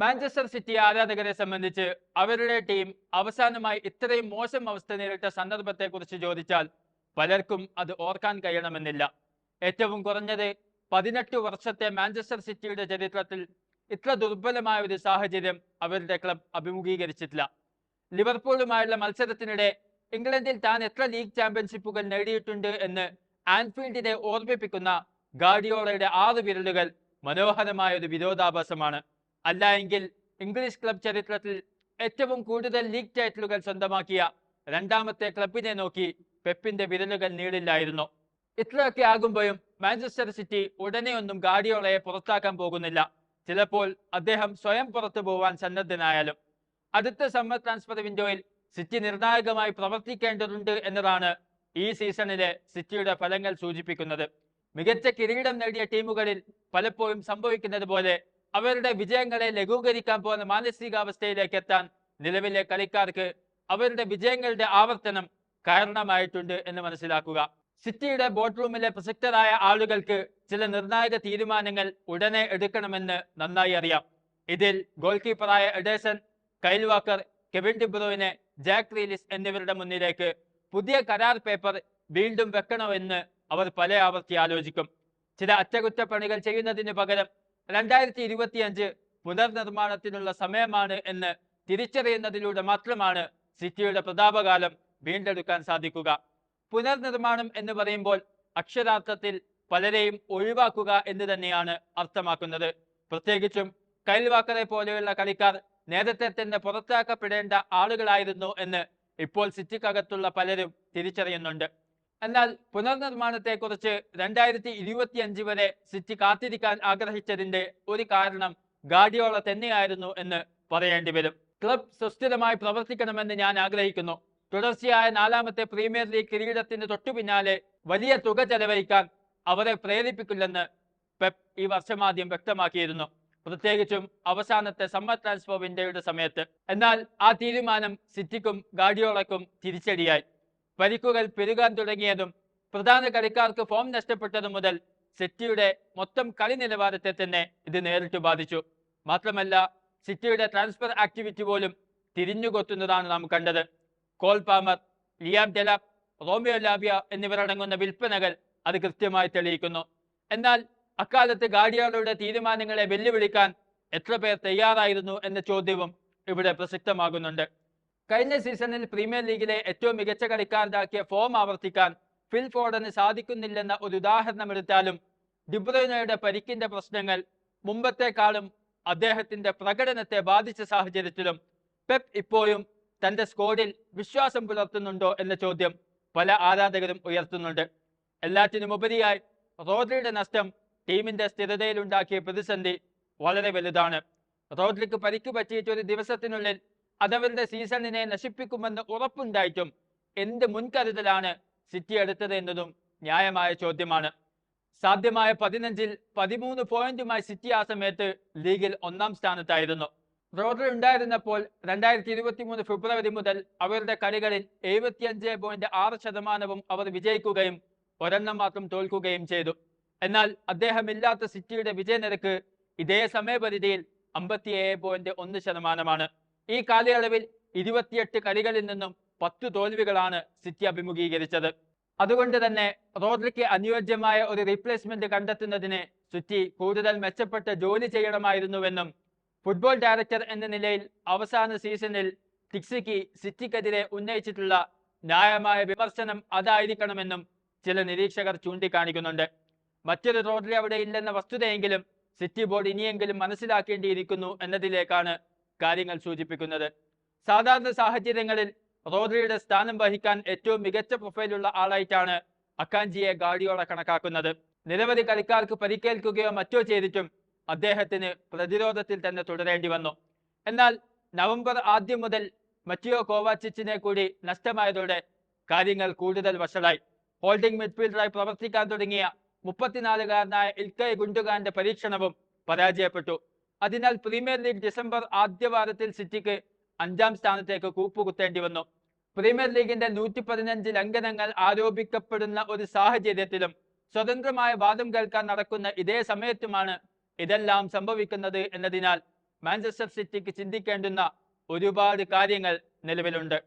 Manchester city ആരാധകരെ സംബന്ധിച്ച് അവരുടെ ടീം അവസാനമായി ഇത്രയും മോശം അവസ്ഥ നേരിട്ട സന്ദർഭത്തെക്കുറിച്ച് ചോദിച്ചാൽ പലർക്കും അത് ഓർക്കാൻ കഴിയണമെന്നില്ല. ഏറ്റവും കുറഞ്ഞത് പതിനെട്ട് വർഷത്തെ മാഞ്ചസ്റ്റർ സിറ്റിയുടെ ചരിത്രത്തിൽ ഇത്ര ദുർബലമായ ഒരു സാഹചര്യം അവരുടെ ക്ലബ് അഭിമുഖീകരിച്ചിട്ടില്ല. ലിവർപൂളുമായുള്ള മത്സരത്തിനിടെ ഇംഗ്ലണ്ടിൽ താൻ എത്ര ലീഗ് ചാമ്പ്യൻഷിപ്പുകൾ നേടിയിട്ടുണ്ട് എന്ന് ആൻഫീൽഡിനെ ഓർമ്മിപ്പിക്കുന്ന ഗാഡിയോളയുടെ ആറ് വിരലുകൾ മനോഹരമായ ഒരു വിരോധാഭാസമാണ്. അല്ല എങ്കിൽ ഇംഗ്ലീഷ് ക്ലബ് ചരിത്രത്തിൽ ഏറ്റവും കൂടുതൽ ലീഗ് ടൈറ്റിലുകൾ സ്വന്തമാക്കിയ രണ്ടാമത്തെ ക്ലബിനെ നോക്കി പെപ്പിന്റെ വിരലുകൾ നീളില്ലായിരുന്നു. ഇത്രയൊക്കെ ആകുമ്പോഴും മാഞ്ചസ്റ്റർ സിറ്റി ഉടനെ ഒന്നും ഗാഡിയോളയെ പുറത്താക്കാൻ പോകുന്നില്ല. ചിലപ്പോൾ അദ്ദേഹം സ്വയം പുറത്തു പോവാൻ സന്നദ്ധനായാലും. അടുത്ത സമ്മർ ട്രാൻസ്ഫർ വിൻഡോയിൽ സിറ്റി നിർണായകമായി പ്രവർത്തിക്കേണ്ടതുണ്ട് എന്നതാണ് ഈ സീസണിലെ സിറ്റിയുടെ ഫലങ്ങൾ സൂചിപ്പിക്കുന്നത്. മികച്ച കിരീടം നേടിയ ടീമുകളിൽ പലപ്പോഴും സംഭവിക്കുന്നത് പോലെ അവരുടെ വിജയങ്ങളെ ലഘൂകരിക്കാൻ പോകുന്ന മാനസികാവസ്ഥയിലേക്ക് എത്താൻ നിലവിലെ കളിക്കാർക്ക് അവരുടെ വിജയങ്ങളുടെ ആവർത്തനം കാരണമായിട്ടുണ്ട് എന്ന് മനസ്സിലാക്കുക. സിറ്റിയുടെ ബോട്ട് റൂമിലെ പ്രസക്തരായ ആളുകൾക്ക് ചില നിർണായക തീരുമാനങ്ങൾ ഉടനെ എടുക്കണമെന്ന് നന്നായി അറിയാം. ഇതിൽ goal കീപ്പറായ Ederson Kyle Walker Kevin De Bruyne Jack Grealish എന്നിവരുടെ മുന്നിലേക്ക് പുതിയ കരാർ പേപ്പർ വീണ്ടും വെക്കണമെന്ന് അവർ പല ആവർത്തി ആലോചിക്കും. ചില അറ്റകുറ്റപ്പണികൾ ചെയ്യുന്നതിന് പകരം രണ്ടായിരത്തി ഇരുപത്തിയഞ്ച് പുനർനിർമ്മാണത്തിനുള്ള സമയമാണ് എന്ന് തിരിച്ചറിയുന്നതിലൂടെ മാത്രമാണ് സിറ്റിയുടെ പ്രതാപകാലം വീണ്ടെടുക്കാൻ സാധിക്കുക. പുനർനിർമ്മാണം എന്ന് പറയുമ്പോൾ അക്ഷരാർത്ഥത്തിൽ പലരെയും ഒഴിവാക്കുക എന്ന് തന്നെയാണ് അർത്ഥമാക്കുന്നത്. പ്രത്യേകിച്ചും കൈൽവാക്കറെ പോലെയുള്ള കളിക്കാർ നേരത്തെ തന്നെ പുറത്താക്കപ്പെടേണ്ട ആളുകളായിരുന്നു എന്ന് ഇപ്പോൾ സിറ്റിക്കകത്തുള്ള പലരും തിരിച്ചറിയുന്നുണ്ട്. എന്നാൽ പുനർനിർമ്മാണത്തെക്കുറിച്ച് രണ്ടായിരത്തി ഇരുപത്തിയഞ്ച് വരെ സിറ്റി കാത്തിരിക്കാൻ ആഗ്രഹിച്ചതിന്റെ ഒരു കാരണം ഗാഡിയോള തന്നെയായിരുന്നു എന്ന് പറയേണ്ടി വരും. ക്ലബ് സുസ്ഥിരമായി പ്രവർത്തിക്കണമെന്ന് ഞാൻ ആഗ്രഹിക്കുന്നു. തുടർച്ചയായ നാലാമത്തെ പ്രീമിയർ ലീഗ് കിരീടത്തിന് തൊട്ടു പിന്നാലെ വലിയ തുക ചെലവഴിക്കാൻ അവരെ പ്രേരിപ്പിക്കില്ലെന്ന് പെപ് ഈ വർഷമാദ്യം വ്യക്തമാക്കിയിരുന്നു. പ്രത്യേകിച്ചും അവസാനത്തെ സമ്മർ ട്രാൻസ്ഫർ വിൻഡോയുടെ സമയത്ത്. എന്നാൽ ആ തീരുമാനം സിറ്റിക്കും ഗാഡിയോളക്കും തിരിച്ചടിയായി. പരിക്കുകൾ പെരുകാൻ തുടങ്ങിയതും പ്രധാന കളിക്കാർക്ക് ഫോം നഷ്ടപ്പെട്ടതും മുതൽ സിറ്റിയുടെ മൊത്തം കളി നിലവാരത്തെ തന്നെ ഇത് നേരിട്ട് ബാധിച്ചു. മാത്രമല്ല സിറ്റിയുടെ ട്രാൻസ്ഫർ ആക്ടിവിറ്റി പോലും തിരിഞ്ഞുകൊത്തുന്നതാണ് നാം കണ്ടത്. Cole Palmer Liam Delap Romeo Lavia എന്നിവരടങ്ങുന്ന വിൽപ്പനകൾ അത് കൃത്യമായി തെളിയിക്കുന്നു. എന്നാൽ അക്കാലത്ത് ഗാഡിയോളയുടെ തീരുമാനങ്ങളെ വെല്ലുവിളിക്കാൻ എത്ര പേർ തയ്യാറായിരുന്നു എന്ന ചോദ്യവും ഇവിടെ പ്രസക്തമാകുന്നുണ്ട്. കഴിഞ്ഞ സീസണിൽ പ്രീമിയർ ലീഗിലെ ഏറ്റവും മികച്ച കളിക്കാരനാക്കിയ ഫോം ആവർത്തിക്കാൻ ഫിൽ ഫോർഡന് സാധിക്കുന്നില്ലെന്ന ഒരു ഉദാഹരണം എടുത്താലും ഡിബ്രോയിനയുടെ പരിക്കിന്റെ പ്രശ്നങ്ങൾ മുമ്പത്തെക്കാളും അദ്ദേഹത്തിന്റെ പ്രകടനത്തെ ബാധിച്ച സാഹചര്യത്തിലും പെപ് ഇപ്പോഴും തന്റെ സ്കോഡിൽ വിശ്വാസം പുലർത്തുന്നുണ്ടോ എന്ന ചോദ്യം പല ആരാധകരും ഉയർത്തുന്നുണ്ട്. എല്ലാറ്റിനുമുപരിയായി റോഡ്രിയുടെ നഷ്ടം ടീമിന്റെ സ്ഥിരതയിലുണ്ടാക്കിയ പ്രതിസന്ധി വളരെ വലുതാണ്. റോഡ്രിക്ക് പരിക്ക് പറ്റിയിട്ട് ഒരു ദിവസത്തിനുള്ളിൽ അതവരുടെ സീസണിനെ നശിപ്പിക്കുമെന്ന് ഉറപ്പുണ്ടായിട്ടും എന്ത് മുൻകരുതലാണ് സിറ്റി എടുത്തത് എന്നതും ന്യായമായ ചോദ്യമാണ്. സാധ്യമായ പതിനഞ്ചിൽ പതിമൂന്ന് പോയിന്റുമായി സിറ്റി ആ സമയത്ത് ലീഗിൽ ഒന്നാം സ്ഥാനത്തായിരുന്നു. റോഡർ ഉണ്ടായിരുന്നപ്പോൾ രണ്ടായിരത്തി ഇരുപത്തി മൂന്ന് ഫെബ്രുവരി മുതൽ അവരുടെ കളികളിൽ എഴുപത്തിയഞ്ച് പോയിന്റ് ആറ് ശതമാനവും അവർ വിജയിക്കുകയും ഒരെണ്ണം മാത്രം തോൽക്കുകയും ചെയ്തു. എന്നാൽ അദ്ദേഹം ഇല്ലാത്ത സിറ്റിയുടെ വിജയനിരക്ക് ഇതേ സമയപരിധിയിൽ അമ്പത്തിയേഴ് പോയിന്റ് ഒന്ന് ശതമാനമാണ്. ഈ കാലയളവിൽ ഇരുപത്തിയെട്ട് കളികളിൽ നിന്നും പത്ത് തോൽവികളാണ് സിറ്റി അഭിമുഖീകരിച്ചത്. അതുകൊണ്ട് തന്നെ റോഡ്രിക്ക് അനുയോജ്യമായ ഒരു റീപ്ലേസ്മെന്റ് കണ്ടെത്തുന്നതിന് സിറ്റി കൂടുതൽ മെച്ചപ്പെട്ട ജോലി ചെയ്യണമായിരുന്നുവെന്നും ഫുട്ബോൾ ഡയറക്ടർ എന്ന നിലയിൽ അവസാന സീസണിൽ ടിക്സിക്ക് സിറ്റിക്കെതിരെ ഉന്നയിച്ചിട്ടുള്ള ന്യായമായ വിമർശനം അതായിരിക്കണമെന്നും ചില നിരീക്ഷകർ ചൂണ്ടിക്കാണിക്കുന്നുണ്ട്. മറ്റൊരു റോഡ്രി അവിടെ ഇല്ലെന്ന വസ്തുതയെങ്കിലും സിറ്റി ബോർഡ് ഇനിയെങ്കിലും മനസ്സിലാക്കേണ്ടിയിരിക്കുന്നു എന്നതിലേക്കാണ് കാര്യങ്ങൾ സൂചിപ്പിക്കുന്നത്. സാധാരണ സാഹചര്യങ്ങളിൽ റോദ്രിയുടെ സ്ഥാനം വഹിക്കാൻ ഏറ്റവും മികച്ച പ്രൊഫൈലുള്ള ആളായിട്ടാണ് അക്കാഞ്ചിയെ ഗാഡിയോള കണക്കാക്കുന്നത്. നിരവധി കളിക്കാർക്ക് പരിക്കേൽക്കുകയോ മറ്റോ ചെയ്തിട്ടും അദ്ദേഹത്തിന് പ്രതിരോധത്തിൽ തന്നെ തുടരേണ്ടി വന്നു. എന്നാൽ നവംബർ ആദ്യം മുതൽ മറ്റിയോ കോവാച്ചിച്ചിനെ കൂടി നഷ്ടമായതോടെ കാര്യങ്ങൾ കൂടുതൽ വഷളായി. ഹോൾഡിംഗ് മിഡ്ഫീൽഡറായി പ്രവർത്തിക്കാൻ തുടങ്ങിയ മുപ്പത്തിനാലുകാരനായ ഇൽക്കൈ ഗുണ്ടുകാന്റെ പരീക്ഷണവും പരാജയപ്പെട്ടു. അതിനാൽ പ്രീമിയർ ലീഗ് ഡിസംബർ ആദ്യവാരത്തിൽ സിറ്റിക്ക് അഞ്ചാം സ്ഥാനത്തേക്ക് കൂപ്പുകുത്തേണ്ടി വന്നു. പ്രീമിയർ ലീഗിന്റെ നൂറ്റി പതിനഞ്ച് ലംഘനങ്ങൾ ആരോപിക്കപ്പെടുന്ന ഒരു സാഹചര്യത്തിലും സ്വതന്ത്രമായ വാദം കേൾക്കാൻ നടക്കുന്ന ഇതേ സമയത്തുമാണ് ഇതെല്ലാം സംഭവിക്കുന്നത് എന്നതിനാൽ മാഞ്ചസ്റ്റർ സിറ്റിക്ക് ചിന്തിക്കേണ്ടുന്ന ഒരുപാട് കാര്യങ്ങൾ നിലവിലുണ്ട്.